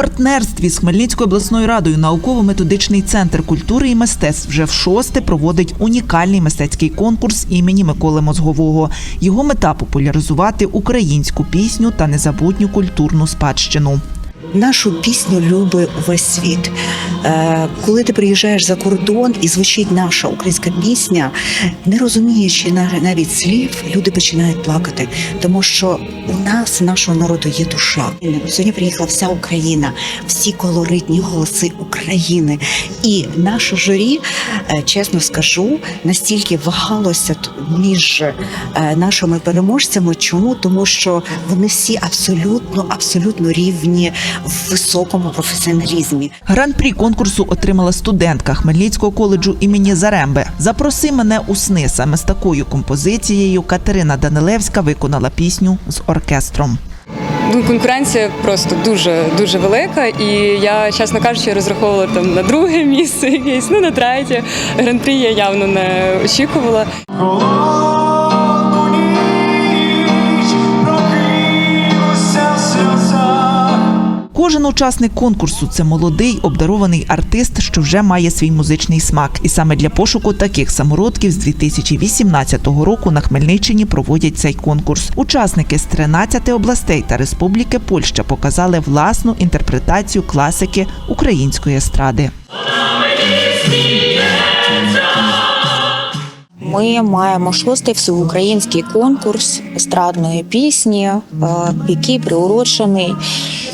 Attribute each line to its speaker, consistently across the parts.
Speaker 1: партнерстві з Хмельницькою обласною радою науково-методичний центр культури і мистецтв вже в шосте проводить унікальний мистецький конкурс імені Миколи Мозгового. Його мета популяризувати українську пісню та незабутню культурну спадщину.
Speaker 2: Нашу пісню любить увесь світ. Е, коли ти приїжджаєш за кордон і звучить наша українська пісня, не розуміючи на- навіть слів, люди починають плакати, тому що у нас, нашого народу, є душа. Сьогодні приїхала вся Україна, всі колоритні голоси України. І наше журі, е, чесно скажу, настільки вагалося між е, нашими переможцями. Чому? Тому що вони всі абсолютно, абсолютно рівні в високому професіоналізмі.
Speaker 1: Гран-прі конкурсу отримала студентка Хмельницького коледжу імені Заремби. Запроси мене у сни. Саме з такою композицією Катерина Данилевська виконала пісню з оркестром.
Speaker 3: Ну, конкуренція просто дуже дуже велика, і я, чесно кажучи, розраховувала там на друге місце якесь, ну на третє. Гран-прі я явно не очікувала.
Speaker 1: Кожен учасник конкурсу це молодий обдарований артист, що вже має свій музичний смак. І саме для пошуку таких самородків з 2018 року на Хмельниччині проводять цей конкурс. Учасники з 13 областей та Республіки Польща показали власну інтерпретацію класики української естради.
Speaker 4: Ми маємо шостий всеукраїнський конкурс естрадної пісні, е, який приурочений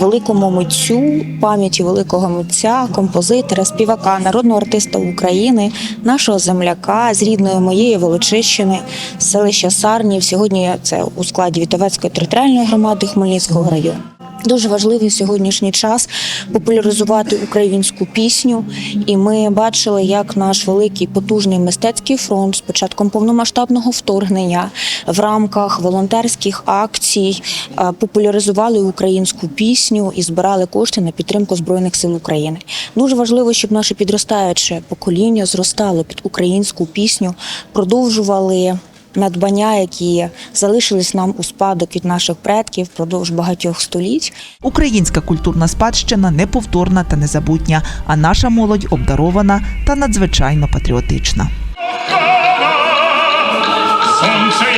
Speaker 4: великому митцю, пам'яті великого митця, композитора, співака, народного артиста України, нашого земляка з рідної моєї Волочищини, селища Сарнів. Сьогодні це у складі Вітовецької територіальної громади Хмельницького району. Дуже важливий сьогоднішній час популяризувати українську пісню, і ми бачили, як наш великий потужний мистецький фронт з початком повномасштабного вторгнення в рамках волонтерських акцій е, популяризували українську пісню і збирали кошти на підтримку збройних сил України. Дуже важливо, щоб наше підростаюче покоління зростало під українську пісню, продовжували надбання, які залишились нам у спадок від наших предків впродовж багатьох століть.
Speaker 1: Українська культурна спадщина неповторна та незабутня, а наша молодь обдарована та надзвичайно патріотична.
Speaker 5: Сонце